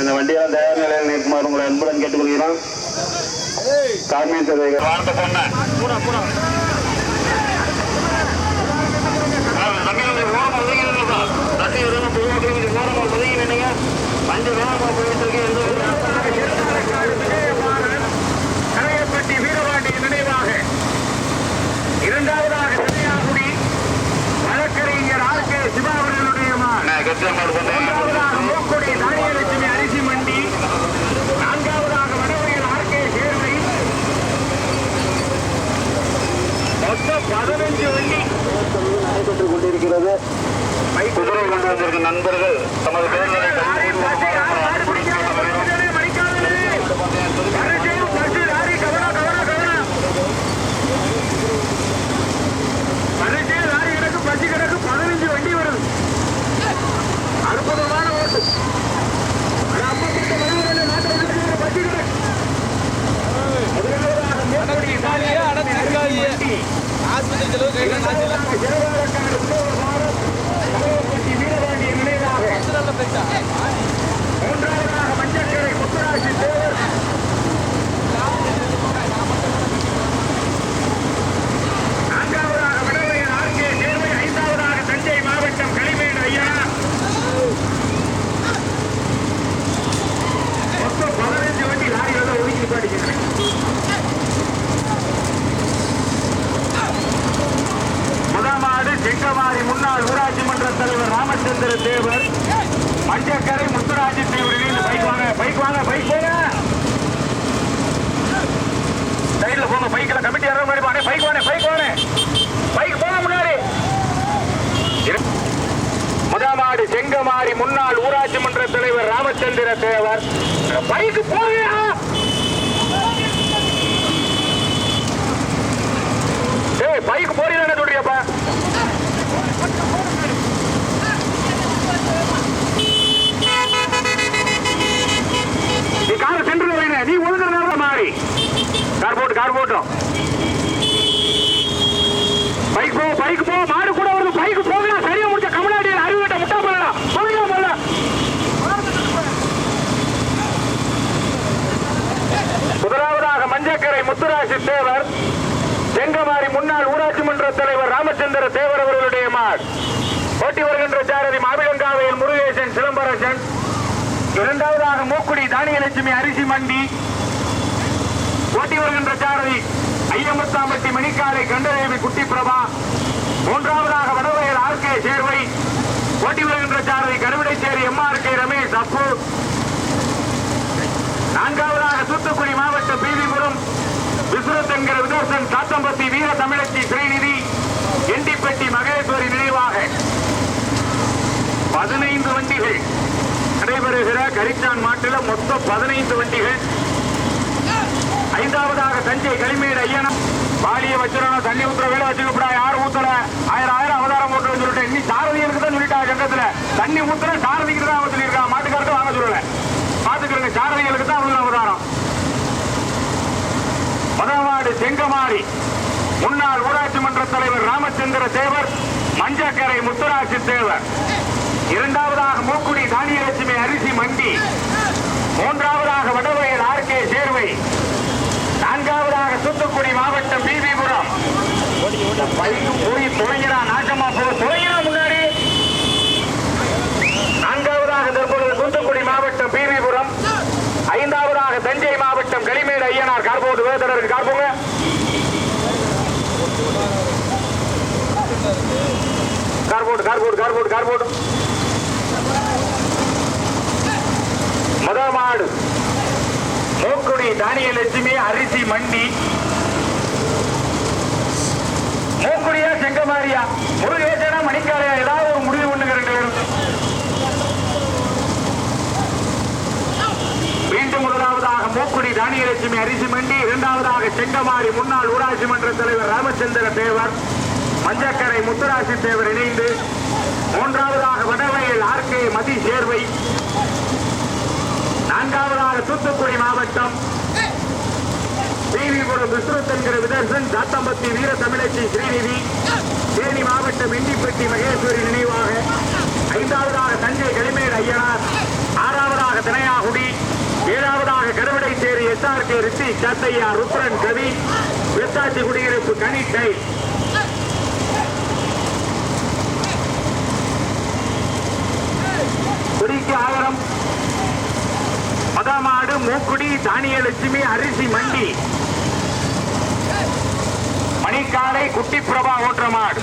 இந்த வண்டியெல்லாம் தயார் நிலையில் நிற்குமாறு உங்களை அன்புடன் கேட்டுக்கொள்கிறோம் கார்மிய சேவைகள் வாழ்க்கை சொன்னேன் கரையப்பட்டி வீரபாண்டி நினைவாக இரண்டாவதாக திருஞாகுடி வழக்கறிஞர் ஆர் கே சிவாவர்களுடைய மூன்றாவதாக மூக்குடி தானியலட்சுமி அரிசி மண்டி நான்காவதாக வடவையில் ஆர் கே சேர்வை மொத்தம் பதினஞ்சு வண்டி நடைபெற்றுக் கொண்டிருக்கிறது குதிரை கொண்டு வந்திருக்கும் நண்பர்கள் தமது பேர்களை மாடு பிடிக்காத மடிக்காதே, மடிக்காதே. கடைசி பசு லாரி கவனம், கவனம், கவனம். கடைசி லாரி கிடக்கு, பசு கிடக்கு, பதினஞ்சு வண்டி வருது அற்புதமான ஓட்டு அது அப்பப்பட்ட வழிகளில் நாட்டை விட்டு பசு கிடக்கு. முதலாவதாக மேற்படி காலியே அடைச்சிருக்காதியே ஆஸ்பத்திரி செலவு கை காசு ஜனதாரக்கான உதவபாரத் கலையப்பட்டி வீரபாண்டி நினைவாக நல்ல பிரச்சா மூன்றாவதாக மஞ்சக்கரை முத்துராசி தேவர் நான்காவதாக வடவையன் ஆர் கே சேர்வை ஐந்தாவதாக தஞ்சை மாவட்டம் களிமேடு ஐயா மொத்தம் பதினஞ்சு வண்டி லாரிகள் தான் ஒதுக்கி பாடிக்கிறேன் முதமாடு செங்கமாரி முன்னாள் ஊராட்சி மன்ற தலைவர் ராமச்சந்திர தேவர் மஞ்சக்கரை முத்துராஜி தேவரில் பைக் வாங்க பைக் வாங்க பைக் போங்க சைடுல போங்க பைக்ல கமிட்டி வர முன்னாடி வாங்க பைக் வாங்க பைக் வாங்க பைக் போங்க முன்னாடி இரு- முதமாடு செங்கமாரி முன்னாள் ஊராட்சி மன்ற தலைவர் ராமச்சந்திர தேவர். பைக்கு போங்க ஏய் பைக் போறீங்க சொல்றியப்பா? நீ காரை சென்று நீ ஒழுங்குற நேரம் மாறி. கார் போட்டு கார் போட்டோம் பைக் போ பைக் போ மாடு கூட வருது பைக் போகலாம் சரியா முடிச்ச கமலாடி அறிவிட்ட முட்டா பண்ணலாம் போகலாம் போல முதலாவதாக மஞ்சக்கரை முத்துராசி தேவர் செங்கமாரி முன்னாள் ஊராட்சி மன்ற தலைவர் ராமச்சந்திர தேவர் அவர்களுடைய மாட் ஓட்டி வருகின்ற சாரதி மாவிளங்காவையில் முருகேசன் சிலம்பரசன் இரண்டாவதாக மூக்குடி தானியலட்சுமி அரிசி மண்டி. ஓட்டி வருகின்ற சாரதி ஐயமுத்தாம்பட்டி மணிக்காலை கண்டதேவி குட்டி பிரபா மூன்றாவதாக வடவயல் ஆர் கே சேர்வை. ஓட்டி வருகின்ற சாரதி கருவிடைச்சேரி எம்ஆர் கே ரமேஷ் அப்பு. நான்காவது தூத்துக்குடி மாவட்டம் பீதிபுரம் விசுரத் என்கிற விதர்சன் சாத்தம்பட்டி வீர தமிழச்சி ஸ்ரீநிதி எண்டிப்பட்டி மகேஸ்வரி நினைவாக. பதினைந்து வண்டிகள் நடைபெறுகிற கரிச்சான் மாட்டில் மொத்தம் பதினைந்து வண்டிகள். ஐந்தாவதாக தஞ்சை களிமேடு ஐயனா பாலிய வச்சிடணும் தண்ணி ஊத்துற வேலை வச்சுக்கப்படா யார் ஊத்தல. ஆயிரம் ஆயிரம் அவதாரம் போட்டு சொல்லிட்டு இன்னி சாரதி இருக்குதான் சொல்லிட்டா சங்கத்துல தண்ணி ஊத்துற சாரதிக்கு மதவாடு செங்கமாரி. முன்னாள் ஊராட்சி மன்ற தலைவர் ராமச்சந்திர தேவர் மஞ்சக்கரை முத்துராசி தேவர் இரண்டாவதாக மூக்குடி தானியலட்சுமி அரிசி மண்டி. மூன்றாவதாக வடவயல் ஆர் கே சேர்வை. நான்காவதாக தூத்துக்குடி மாவட்டம் பிபிபுரம் போய் துறைகிறா நாசமா போ துறைகிறா முன்னாடி. நான்காவதாக தற்பொழுது தூத்துக்குடி மாவட்டம் பிபிபுரம் ஐந்தாவதாக தஞ்சை மாவட்டம் போட்டு வேதனை இருக்கு ஐயனார் கார்போர்டு வேதனருக்கு கார்போங்க கார்போர்டு கார்போர்டு கார்போர்டு கார்போர்டு முதல் மாடு. மூக்குடி தானிய லட்சுமி அரிசி மண்டி மூக்குடியா செங்கமா முருகேசனா மணிக்காரையா ஏதாவது ஒரு முடிவு பண்ணுங்க ரெண்டு பேரும் மீண்டும் முதலாவதாக மூக்குடி தானியலட்சுமி அரிசி மண்டி இரண்டாவதாக செங்கமாரி முன்னாள் ஊராட்சி மன்ற தலைவர் ராமச்சந்திர தேவர் மஞ்சக்கரை முத்துராசி தேவர் இணைந்து மூன்றாவதாக வடவயல் ஆர்கே மதி சேர்வை நான்காவதாக தூத்துக்குடி மாவட்டம் தேவிபுரம் விஸ்ருத் என்கிற விதர்சன் சாத்தம்பத்தி வீர தமிழச்சி ஸ்ரீநிதி தேனி மாவட்டம் இண்டிப்பட்டி மகேஸ்வரி நினைவாக ஐந்தாவதாக தஞ்சை களிமேடு ஐயனார் எஸ்ஆர்கே ரித்தி சத்தையா ருத்ரன் கவி வெத்தாச்சி குடியிருப்பு கனி டை குடிக்கு ஆயிரம் மதமாடு மூக்குடி தானியலட்சுமி அரிசி மண்டி. மணிக்காலை குட்டி பிரபா ஓற்றமாடு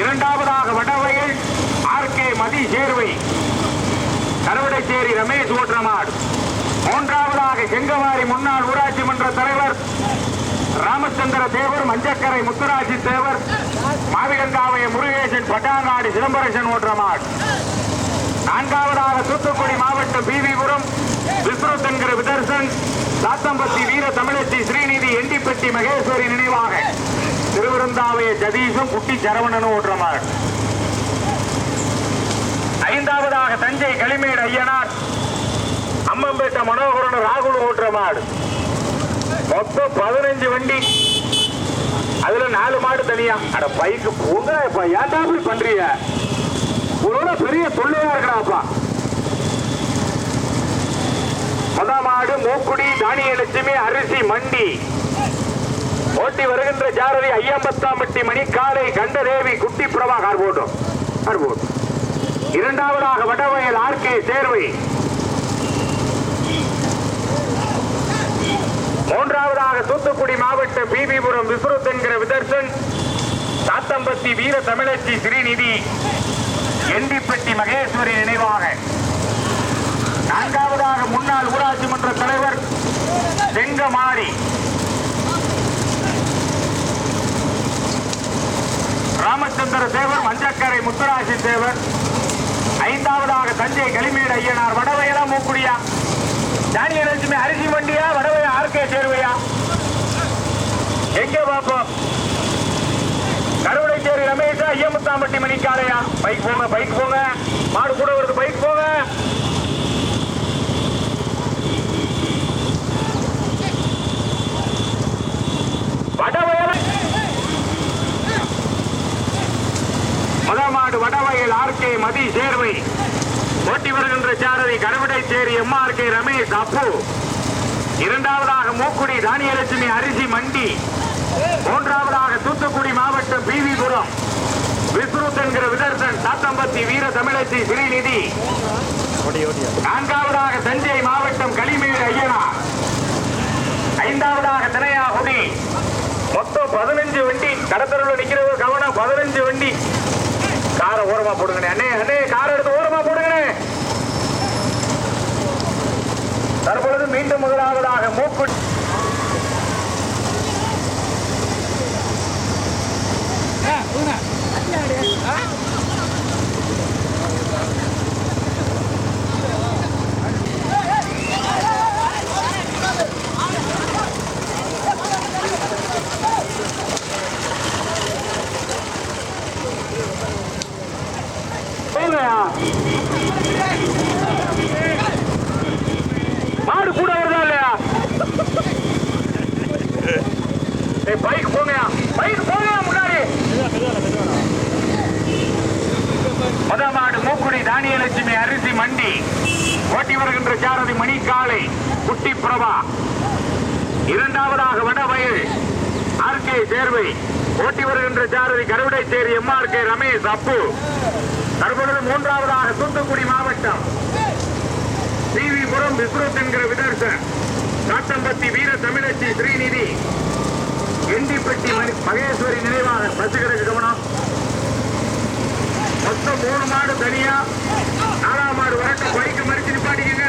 இரண்டாவதாக வடவயல் ஆர்கே மதி சேர்வை கருவடைச்சேரி ரமேஷ் ஓற்றமாடு மூன்றாவதாக செங்கவாரி முன்னாள் ஊராட்சி மன்ற தலைவர் ராமச்சந்திர தேவர் மஞ்சக்கரை முத்துராஜி தேவர் மாவிகங்காவைய முருகேசன் பட்டாங்காடி சிதம்பரசன் ஓட்டமாடு நான்காவதாக தூத்துக்குடி மாவட்டம் பிவிபுரம் விஸ்ருத் என்கிற விதர்சன் சாத்தம்பத்தி வீர தமிழச்சி ஸ்ரீநிதி எண்டிப்பட்டி மகேஸ்வரி நினைவாக திருவிருந்தாவைய ஜதீஷும் குட்டி சரவணனும் ஓட்டுறமாறு ஐந்தாவதாக தஞ்சை களிமேடு ஐயனார் அம்மம்பேட்டை மனோகரன் ராகுல் ஓட்டுற மாடு. மொத்தம் பதினஞ்சு வண்டி. அதுல நாலு மாடு தனியா. அட பைக்கு போங்க இப்ப ஏன்டா போய் பண்றீங்க? உங்களோட பெரிய தொல்லையா இருக்கிறாப்பா மாடு மூக்குடி தானிய லட்சுமி அரிசி மண்டி. ஓட்டி வருகின்ற ஜாரதி ஐயம்பத்தாம்பட்டி மணி காலை கண்டதேவி குட்டி பிரபா கார் போட்டோம். கார் போட்டோம் இரண்டாவதாக வடவயல் ஆர்கே சேர்வை. மூன்றாவதாக தூத்துக்குடி மாவட்டம் பிபிபுரம் விஸ்ருத் என்கிற விதர்சன் சாத்தம்பத்தி வீர தமிழச்சி ஸ்ரீநிதி எண்டிப்பட்டி மகேஸ்வரி நினைவாக. நான்காவதாக முன்னாள் ஊராட்சி மன்ற தலைவர் செங்கமாரி. ராமச்சந்திர தேவர் மஞ்சக்கரை முத்துராசி தேவர். ஐந்தாவதாக தஞ்சை களிமேடு ஐயனார் வடவையலா மூக்குடியா. தானிய லட்சுமி அரிசி வண்டியா வடவை ஆர்கே சேர்வையா? எங்க பாப்போம் கருவடைச்சேரி ரமேஷா ஐயமுத்தாம்பட்டி மணிக்காலையா? பைக் போங்க பைக் போங்க. மாடு கூட வருது பைக் போங்க. வடவயல். மதமாடு வடவயல் ஆர்கே மதி சேர்வை. ஓட்டி வருகின்ற சாரதி கருவடைச்சேரி எம்ஆர்கே ரமேஷ் அப்பு. இரண்டாவதாக மூக்குடி தானியலட்சுமி அரிசி மண்டி. மூன்றாவதாக தூத்துக்குடி மாவட்டம் பிவிபுரம் விஸ்ருத் என்கிற விதர்சன் சாத்தம்பத்தி வீர தமிழச்சி ஸ்ரீநிதி நான்காவதாக தஞ்சை மாவட்டம் களிமேடு ஐயனார் ஐந்தாவதாக தினையாகுடி மொத்தம் பதினஞ்சு வண்டி கடத்தருவில் நிக்கிறவங்க கவனம் பதினஞ்சு வண்டி. காரை ஓரமா போடுங்க அண்ணே அண்ணே காரை எடுத்து ஓரமா போடுங்கண்ணே தற்பொழுது மீண்டும் முதலாவதாக மூக்குடி போங்கயா. மாடு கூட வருதா இல்லையா? பைக் போங்கயா பைக் போங்கயா முன்னாடி. முத மாடு மூக்குடி தானியலட்சுமி அரிசி மண்டி. ஓட்டி வருகின்ற சாரதி மணிக்காலை குட்டி பிரபா. இரண்டாவதாக வடவயல் ஆர்கே சேர்வை. ஓட்டி வருகின்ற சாரதி கருவடைச்சேரி எம்ஆர்கே ரமேஷ் அப்பு. தற்பொழுது மூன்றாவதாக தூத்துக்குடி மாவட்டம். டிவிபுரம் விஸ்ருத் என்கிற விதர்சன். காட்டம்பத்தி வீர தமிழச்சி ஸ்ரீநிதி. எண்டிப்பட்டி மணி- மகேஸ்வரி நினைவாக பசுகிறது கவனம். மொத்தம் மூணு மாடு தனியா. நாலாம் மாடு வரட்டும். பைக்கு மறிச்சு நிப்பாட்டிக்கங்க.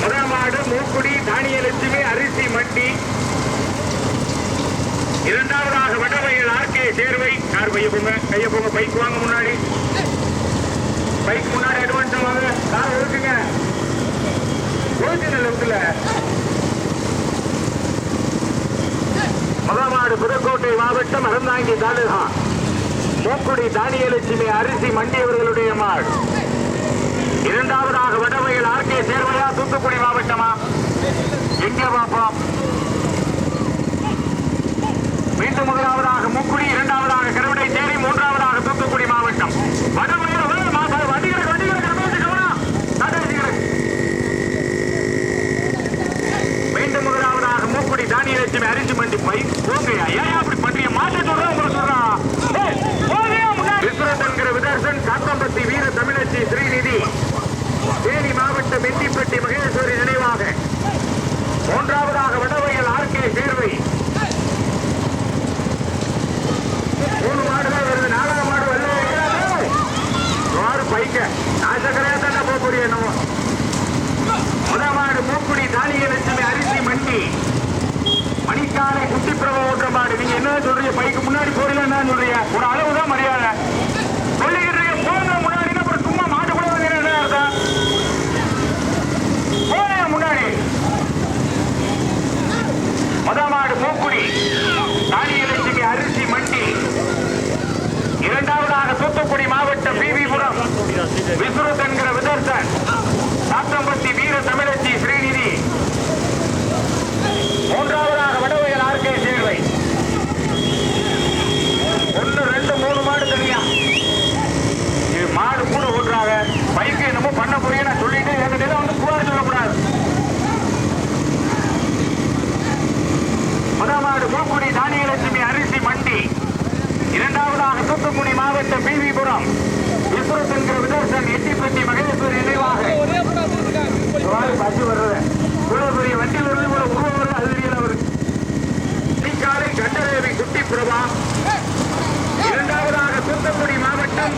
முதல் மாடு மூக்குடி தானிய லட்சுமி அரிசி மண்டி. இரண்டாவதாக வடவையில் ஆர்கே சேர்வை. கார் பைய போங்க கைய போங்க பைக் வாங்க முன்னாடி. பைக் முன்னாடி அட்வான்ஸ் வாங்க கார் இருக்குங்க ஓட்டுங்க லெப்ட்ல மகாமாடு புதுக்கோட்டை மாவட்டம் அறந்தாங்கி தாலுகா. மூக்குடி தானியலட்சுமி அரிசி மண்டியவர்களுடைய மாடு. இரண்டாவதாக வடமையில் ஆர்கே சேர்வையா தூத்துக்குடி மாவட்டமா? எங்க பாப்போம் மீண்டும் முதலாவதாக மூக்குடி இரண்டாவதாக கருவடை தேரி மூன்றாவதாக தூத்துக்குடி மாவட்டம். வடமை mấy có kẻ ấy. முன்னாடி போறீங்களா நான் சொல்றீங்க ஒரு அளவு தான் மாவட்டம் பிவிபுரம் விபுரத் என்கிற விதர்சன் எட்டிப்பட்டி மகேஸ்வரி நினைவாக. பசு வண்டியில் இருந்து இவ்வளவு உருவாவது அதுவியல் அவர் நீக்காலை கண்டதேவி குட்டி பிரபா. இரண்டாவதாக தூத்துக்குடி மாவட்டம்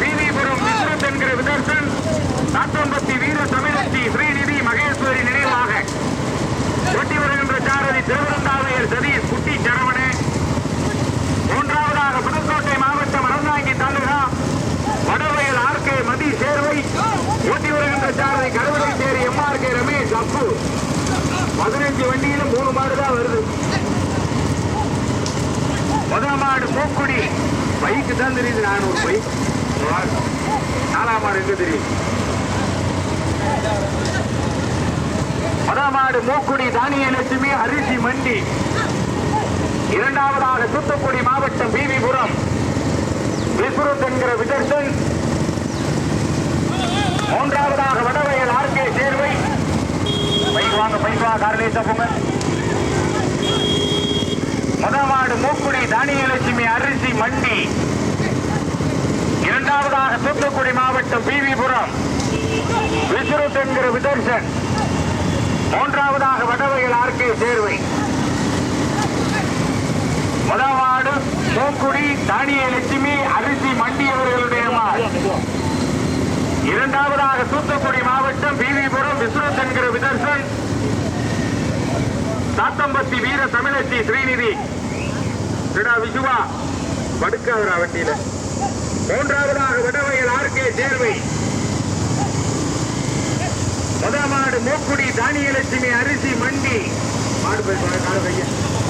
பிவிபுரம் விபுரத் என்கிற விதர்சன் நாட்டம்பட்டி வீர தமிழத்தி ஸ்ரீநிதி மகேஸ்வரி நினைவாக. ஒட்டி வருகின்ற சாரதி திருவண்ணாமையர் சதீஷ். முதலமாடு போக்குடி பைக்கு தான் தெரியுது ஒரு பைக் நாலாம் மாடு எங்க தெரியும் முதலமாடு மூக்குடி தானிய லட்சுமி அரிசி மண்டி. இரண்டாவதாக தூத்துக்குடி மாவட்டம் பிவிபுரம். விஸ்வரத் என்கிற விதர்சன். மூன்றாவதாக வடவயல் ஆர்கே சேர்வை. பைக் வாங்க பைக் வாங்க காரணேச பொங்கல் பதமாடு மூக்குடி தானியலட்சுமி அரிசி மண்டி. இரண்டாவதாக தூத்துக்குடி மாவட்டம் பிவிபுரம் விசுருத் என்கிற விதர்சன். மூன்றாவதாக வடவையில் ஆர்கே சேர்வை. முதவாடு மூக்குடி தானியலட்சுமி அரிசி மண்டி அவர்களுடைய இரண்டாவதாக தூத்துக்குடி மாவட்டம் பிவிபுரம் விஸ்வத் என்கிற விதர்சன். சாத்தம்பத்தி வீர தமிழச்சி ஸ்ரீநிதி. விடா விசுவா. படுக்காதரா வண்டியில. மூன்றாவதாக விடவையில் ஆர்கே சேர்வை முதமாடு மூக்குடி தானியலட்சுமி அரிசி மண்டி. மாடு போய் கால வைக்க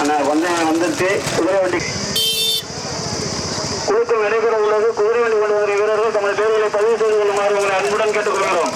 அண்ணா பந்தயம் வந்துருச்சு குதிரை வண்டி. குழுக்கள் நடைபெற உள்ளது. குதிரை வண்டி கொண்டு வரும் வீரர்கள் தமது பேர்களை பதிவு செய்து கொள்ளுமாறு உங்களை அன்புடன் கேட்டுக்கொள்கிறோம்.